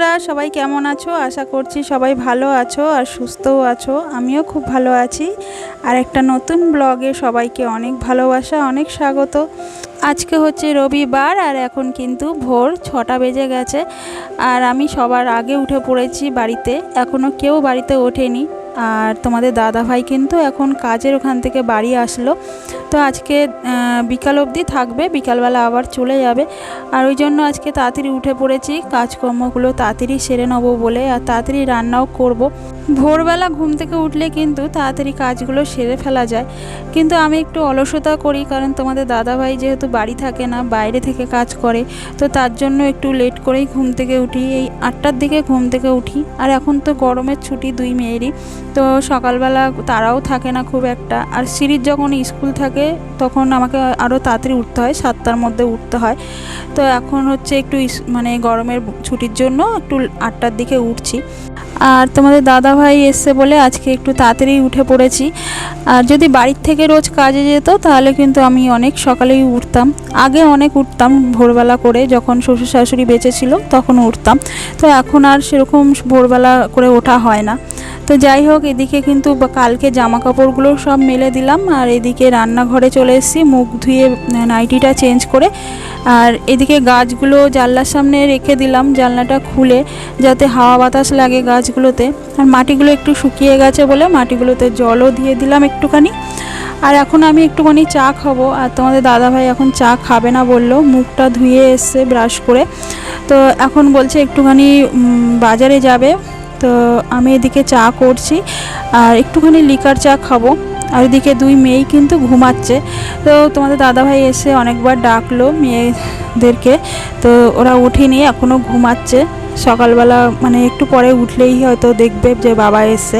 বন্ধুরা, সবাই কেমন আছো? আশা করছি সবাই ভালো আছো আর সুস্থও আছো। আমিও খুব ভালো আছি। আর একটা নতুন ব্লগে সবাইকে অনেক ভালোবাসা, অনেক স্বাগত। আজকে হচ্ছে রবিবার আর এখন কিন্তু ভোর ছটা বেজে গেছে। আর আমি সবার আগে উঠে পড়েছি বাড়িতে। এখনও কেউ বাড়িতে ওঠেনি। আর তোমাদের দাদা ভাই কিন্তু এখন কাজের ওখান থেকে বাড়ি আসলো। তো আজকে বিকাল অবধি থাকবে, বিকালবেলা আবার চলে যাবে। আর ওই জন্য আজকে তাড়াতাড়ি উঠে পড়েছি, কাজকর্মগুলো তাড়াতাড়ি সেরে নেব বলে, আর তাড়াতাড়ি রান্নাও করব। ভোরবেলা ঘুম থেকে উঠলে কিন্তু তাড়াতাড়ি কাজগুলো সেরে ফেলা যায়। কিন্তু আমি একটু অলসতা করি, কারণ তোমাদের দাদাভাই যেহেতু বাড়ি থাকে না, বাইরে থেকে কাজ করে, তো তার জন্য একটু লেট করেই ঘুম থেকে উঠি। এই আটটার দিকে ঘুম থেকে উঠি, আর এখন তো গরমের ছুটি দুই মেয়েরই, তো সকালবেলা তারাও থাকে না খুব একটা। আর সিঁড়ির যখন স্কুল থাকে তখন আমাকে আরও তাড়াতাড়ি উঠতে হয়, সাতটার মধ্যে উঠতে হয়। তো এখন হচ্ছে একটু মানে গরমের ছুটির জন্য একটু আটটার দিকে উঠছি। আর তোমাদের দাদা ভাই এসছে বলে আজকে একটু তাড়াতাড়ি উঠে পড়েছি। আর যদি বাড়ির থেকে রোজ কাজে যেত তাহলে কিন্তু আমি অনেক সকালেই উঠতাম। আগে অনেক উঠতাম ভোরবেলা করে, যখন শ্বশুর শাশুড়ি বেঁচে ছিল তখন উঠতাম। তো এখন আর সেরকম ভোরবেলা করে ওঠা হয় না। তো যাই হোক, এদিকে কিন্তু কালকে জামা কাপড়গুলো সব মেলে দিলাম আর এদিকে রান্নাঘরে চলে এসেছি, মুখ ধুয়ে নাইটিটা চেঞ্জ করে। আর এদিকে গাছগুলো জানলার সামনে রেখে দিলাম, জানলাটা খুলে যাতে হাওয়া বাতাস লাগে গাছগুলোতে। আর মাটিগুলো একটু শুকিয়ে গেছে বলে মাটিগুলোতে জলও দিয়ে দিলাম একটুখানি। আর এখন আমি একটুখানি চা খাব। আর তোমাদের দাদাভাই এখন চা খাবে না বলল, মুখটা ধুয়ে এসছে ব্রাশ করে। তো এখন বলছে একটুখানি বাজারে যাবে। তো আমি এদিকে চা করছি। আর একটুখানি লিকার চা খাব। আর এদিকে দুই মেয়েই কিন্তু ঘুমাচ্ছে। তো তোমাদের দাদাভাই এসে অনেকবার ডাকলো মেয়েদেরকে। তো ওরা ওঠেনি এখনও ঘুমাচ্ছে। সকালবেলা মানে একটু পরে উঠলেই হয়তো দেখবে যে বাবা এসছে।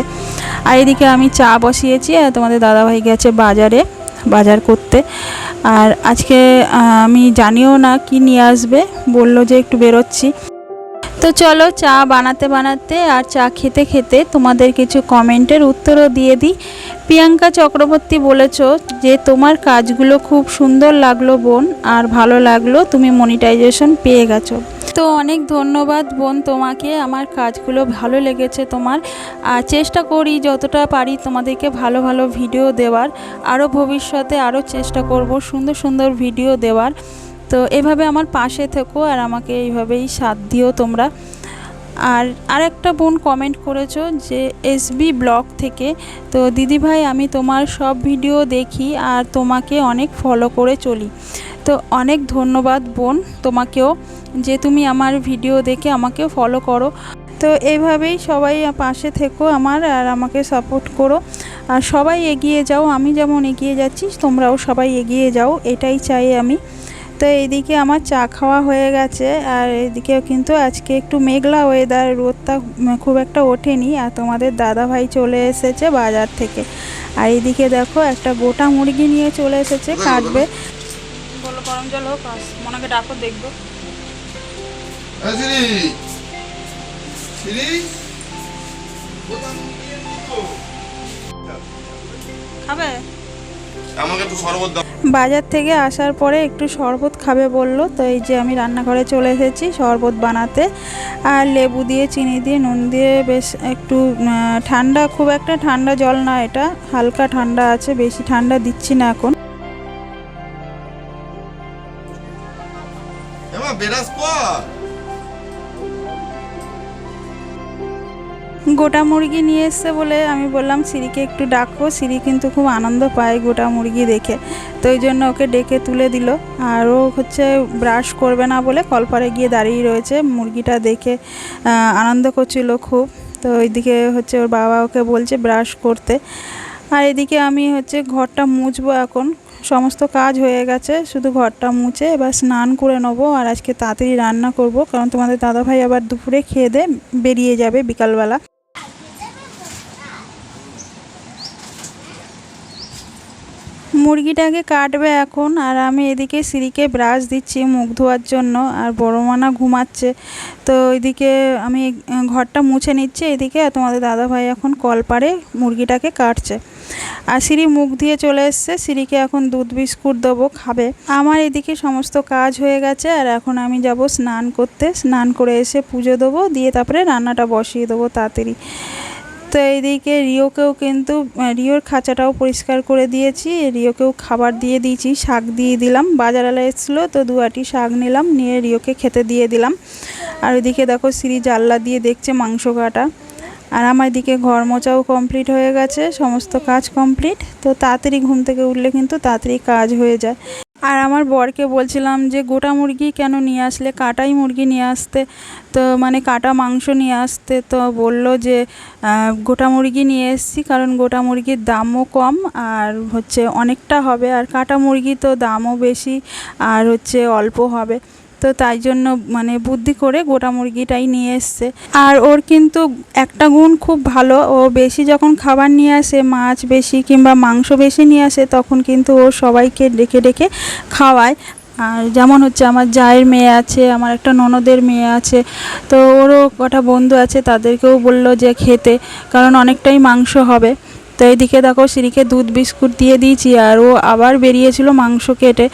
আর এদিকে আমি চা বসিয়েছি, আর তোমাদের দাদাভাই গেছে বাজারে, বাজার করতে। আর আজকে আমি জানিও না কি নিয়ে আসবে, বলল যে একটু বেরোচ্ছি। তো চলো চা বানাতে বানাতে আর চা খেতে খেতে তোমাদের কিছু কমেন্টের উত্তরও দিয়ে দিই। প্রিয়াঙ্কা চক্রবর্তী বলেছ যে, তোমার কাজগুলো খুব সুন্দর লাগল বোন, আর ভালো লাগল তুমি মনিটাইজেশন পেয়ে গেছো। তো অনেক ধন্যবাদ বোন তোমাকে, আমার কাজগুলো ভালো লেগেছে তোমার। আর চেষ্টা করি যতটা পারি তোমাদেরকে ভালো ভালো ভিডিও দেওয়ার। আরও ভবিষ্যতে আরও চেষ্টা করব সুন্দর সুন্দর ভিডিও দেওয়ার। তো এভাবে আমার পাশে থেকো আর আমাকে এইভাবেই সাথ দিও তোমরা। আর আরেকটা বোন কমেন্ট করেছ যে এসবি ব্লগ থেকে, তো দিদিভাই আমি তোমার সব ভিডিও দেখি আর তোমাকে অনেক ফলো করে চলি। তো অনেক ধন্যবাদ বোন, তোমাকেও যে তুমি আমার ভিডিও দেখে আমাকে ফলো করো। তো এইভাবেই সবাই পাশে থেকো আমার আর আমাকে সাপোর্ট করো। আর সবাই এগিয়ে যাও, আমি যেমন এগিয়ে যাচ্ছি, তোমরাও সবাই এগিয়ে যাও, এটাই চাই আমি। তো এইদিকে আমার চা খাওয়া হয়ে গেছে আর এদিকে কিন্তু আজকে একটু মেঘলা ওয়েদার রোদটা খুব একটা ওঠেনি আর তোমাদের দাদা ভাই চলে এসেছে বাজার থেকে। আর এইদিকে দেখো একটা গোটা মুরগি নিয়ে চলে এসেছে কাটবে। বলো। গরম জল হোক মনাকে ডাকো দেখব? খাবে? আমাকে একটু শরবত দাও। বাজার থেকে আসার পরে একটু শরবত খাবে বলল, তো এই যে আমি রান্নাঘরে চলে এসেছি শরবত বানাতে। আর লেবু দিয়ে, চিনি দিয়ে, নুন দিয়ে বেশ একটু ঠান্ডা, খুব একটা ঠান্ডা জল না এটা, হালকা ঠান্ডা আছে, বেশি ঠান্ডা দিচ্ছি না এখন। গোটা মুরগি নিয়ে এসছে বলে আমি বললাম, সিঁড়িকে একটু ডাকো, সিঁড়ি কিন্তু খুব আনন্দ পায় গোটা মুরগি দেখে। তো ওই জন্য ওকে ডেকে তুলে দিল। আর ও হচ্ছে ব্রাশ করবে না বলে কলপারে গিয়ে দাঁড়িয়ে রয়েছে। মুরগিটা দেখে আনন্দ করছিল খুব। তো ওইদিকে হচ্ছে ওর বাবা ওকে বলছে ব্রাশ করতে। আর এদিকে আমি হচ্ছে ঘরটা মুছবো এখন। সমস্ত কাজ হয়ে গেছে, শুধু ঘরটা মুছে এবার স্নান করে নেব আর আজকে তাড়াতাড়ি রান্না করব। কারণ তোমাদের দাদাভাই আবার দুপুরে খেয়ে দে, বেরিয়ে যাবে বিকালবেলা। মুরগিটাকে কাটবে এখন আর আমি এদিকে সিঁড়িকে ব্রাশ দিচ্ছি মুখ ধোয়ার জন্য আর বড় মানা ঘুমাচ্ছে। তো এদিকে আমি ঘরটা মুছে নিচ্ছি এদিকে তোমাদের দাদাভাই এখন কল পারে মুরগিটাকে কাটছে। আর সিঁড়ি মুখ দিয়ে চলে এসছে, সিঁড়িকে এখন দুধ বিস্কুট দেবো, খাবে। আমার এদিকে সমস্ত কাজ হয়ে গেছে আর এখন আমি যাব স্নান করতে। স্নান করে এসে পুজো দেবো, দিয়ে তারপরে রান্নাটা বসিয়ে দেবো তাড়াতাড়ি। তো এইদিকে রিওকেও কিন্তু রিওর খাঁচাটাও পরিষ্কার করে দিয়েছি। রিওকেও খাবার দিয়ে দিয়েছি, শাক দিয়ে দিলাম। বাজারালা এসেছিল, তো দু আটি শাক নিলাম, নিয়ে রিওকে খেতে দিয়ে দিলাম। আর ওইদিকে দেখো সিঁড়ি জানলা দিয়ে দেখছে মাংস কাটা। আর আমার দিকে ঘর মোচাও কমপ্লিট হয়ে গেছে, সমস্ত কাজ কমপ্লিট। তো তাড়াতাড়ি ঘুম থেকে উঠলে কিন্তু তাড়াতাড়ি কাজ হয়ে যায়। আর আমার বরকে বলছিলাম যে গোটা মুরগি কেন নিয়ে আসলে? কাটাই মুরগি নিয়ে আসতে। তো মানে কাটা মাংস নিয়ে আসতে। তো বলল যে গোটা মুরগি নিয়ে এসেছি কারণ গোটা মুরগির দামও কম আর হচ্ছে অনেকটা হবে। আর কাটা মুরগি তো দামও বেশি আর হচ্ছে অল্প হবে। তো তাই জন্য মানে বুদ্ধি করে গোটা মুরগিটাই নিয়ে এসছে। আর ওর কিন্তু একটা গুণ খুব ভালো, ও বেশি যখন খাবার নিয়ে আসে, মাছ বেশি কিংবা মাংস বেশি নিয়ে আসে, তখন কিন্তু ও সবাইকে ডেকে ডেকে খাওয়ায়। আর যেমন হচ্ছে আমার জায়ের মেয়ে আছে, আমার একটা ননদের মেয়ে আছে, তো ওরও কটা বন্ধু আছে, তাদেরকেও বলল যে খেতে, কারণ অনেকটাই মাংস হবে। তো এইদিকে দেখো, সিঁড়িকে দুধ বিস্কুট দিয়ে দিয়েছি, আর ও আবার বেরিয়েছিল মাংস কেটে।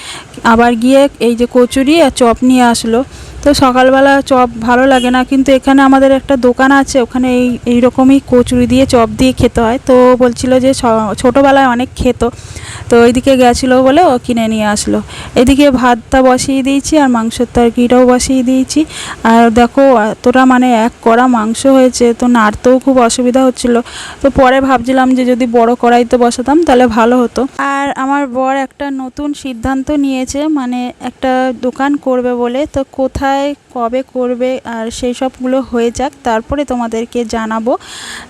আবার গিয়ে এই যে কচুরি আর চপ নিয়ে আসলো। তো সকালবেলা চপ ভালো লাগে না, কিন্তু এখানে আমাদের একটা দোকান আছে, ওখানে এই এই রকমই কচুরি দিয়ে চপ দিয়ে খেতে হয়। তো বলছিল যে ছোটোবেলায় অনেক খেত, তো ওইদিকে গেছিল বলে ও কিনে নিয়ে আসলো। এদিকে ভাতটা বসিয়ে দিয়েছি আর মাংসের তরকারিটাও বসিয়ে দিয়েছি। আর দেখো এতটা মানে এক কড়া মাংস হয়েছে, তো নাড়তেও খুব অসুবিধা হচ্ছিল। তো পরে ভাবছিলাম যে যদি বড় কড়াইতে বসাতাম তাহলে ভালো হতো। আর আমার বর একটা নতুন সিদ্ধান্ত নিয়েছে মানে একটা দোকান করবে বলে। তো কোথায় কবে করবে আর সেই সবগুলো হয়ে যাক, তারপরে তোমাদেরকে জানাব।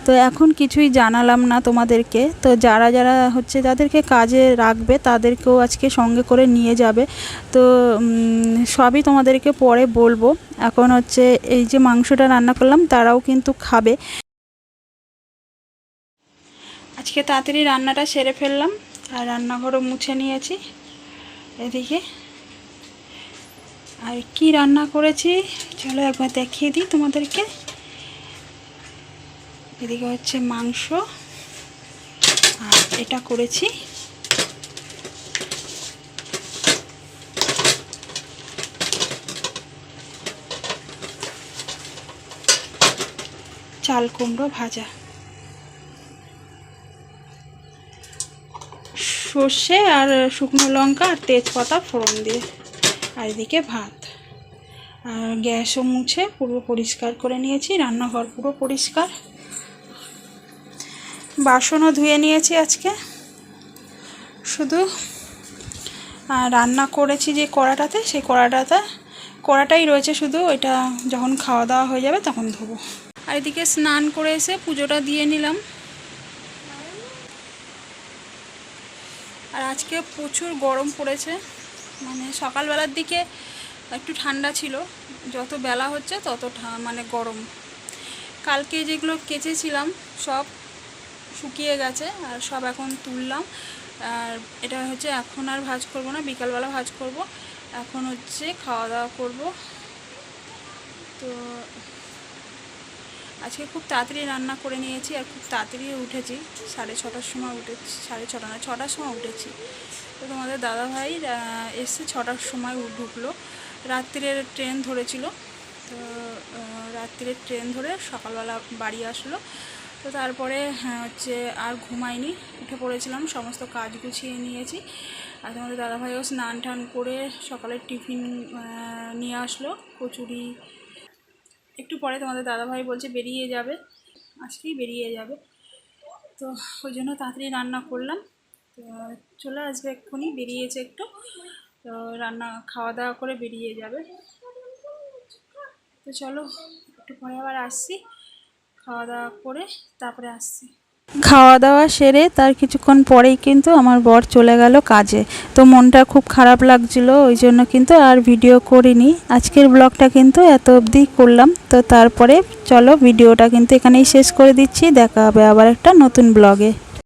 তো এখন কিছুই জানালাম না তোমাদেরকে। তো যারা যারা হচ্ছে যাদেরকে কাজে রাখবে, তাদেরকেও আজকে সঙ্গে করে নিয়ে যাবে। তো সবই তোমাদেরকে পরে বলব। এখন হচ্ছে এই যে মাংসটা রান্না করলাম, তারাও কিন্তু খাবে। আজকে তাড়াতাড়ি রান্নাটা সেরে ফেললাম, আর রান্নাঘরও মুছে নিয়েছি। এদিকে আর কি রান্না করেছি? চলো একবার দেখিয়ে দিই তোমাদেরকে। এদিকে হচ্ছে মাংস। আর এটা করেছি। চাল কুমড়ো ভাজা। সর্ষে আর শুকনো লঙ্কা আর তেজপাতা ফোড়ন দিয়ে। আর এদিকে ভাত। আর গ্যাসও মুছে পুরো পরিষ্কার করে নিয়েছি, রান্নাঘর পুরো পরিষ্কার। বাসনও ধুয়ে নিয়েছি আজকে। শুধু রান্না করেছি যে কড়াটাতে, সেই কড়াটাতে, কড়াটাই রয়েছে শুধু, ওইটা যখন খাওয়া দাওয়া হয়ে যাবে তখন ধোবো। আর এদিকে স্নান করে এসে পুজোটা দিয়ে নিলাম। আর আজকে প্রচুর গরম পড়েছে। মানে সকালবেলার দিকে একটু ঠান্ডা ছিল। যত বেলা হচ্ছে তত মানে গরম। কালকে যেগুলো কেচেছিলাম সব শুকিয়ে গেছে আর সব এখন তুললাম। আর এটা হচ্ছে এখন আর ভাজ করব না, বিকালবেলা ভাজ করব। এখন হচ্ছে খাওয়া দাওয়া করব। তো আজকে খুব তাড়াতাড়ি রান্না করে নিয়েছি আর খুব তাড়াতাড়ি উঠেছি। সাড়ে ছটার সময় উঠেছি, সাড়ে ছটা না, ছটার সময় উঠেছি। তো তোমাদের দাদাভাই এসে ছটার সময় ঢুকলো। রাত্রিরের ট্রেন ধরেছিল। তো আহ, রাত্রিরের ট্রেন ধরে সকালবেলা বাড়ি আসলো। তো তারপরে হ্যাঁ, হচ্ছে আর ঘুমাইনি। উঠে পড়েছিলাম সমস্ত কাজ গুছিয়ে নিয়েছি। আর তোমাদের দাদাভাইও স্নান টান করে সকালের টিফিন নিয়ে আসলো কচুরি। একটু পরে তোমাদের দাদাভাই বলছে বেরিয়ে যাবে। আজকেই বেরিয়ে যাবে। তো ওই জন্য তাড়াতাড়ি রান্না করলাম। চলে আসবে এক্ষুনি, বেরিয়েছে একটু। তো, রান্না খাওয়া দাওয়া করে বেরিয়ে যাবে। তো চলো, একটু পরে আবার আসছি। খাওয়া দাওয়া করে তারপরে আসছি। খাওয়া দাওয়া সেরে তার কিছুক্ষণ পরেই কিন্তু আমার বর চলে গেল কাজে। তো মনটা খুব খারাপ লাগছিল, ওই জন্য কিন্তু আর ভিডিও করিনি। আজকের ব্লগটা কিন্তু এত অবধি করলাম। তো তারপরে চলো, ভিডিওটা কিন্তু এখানেই শেষ করে দিচ্ছি। দেখা হবে আবার একটা নতুন ব্লগে।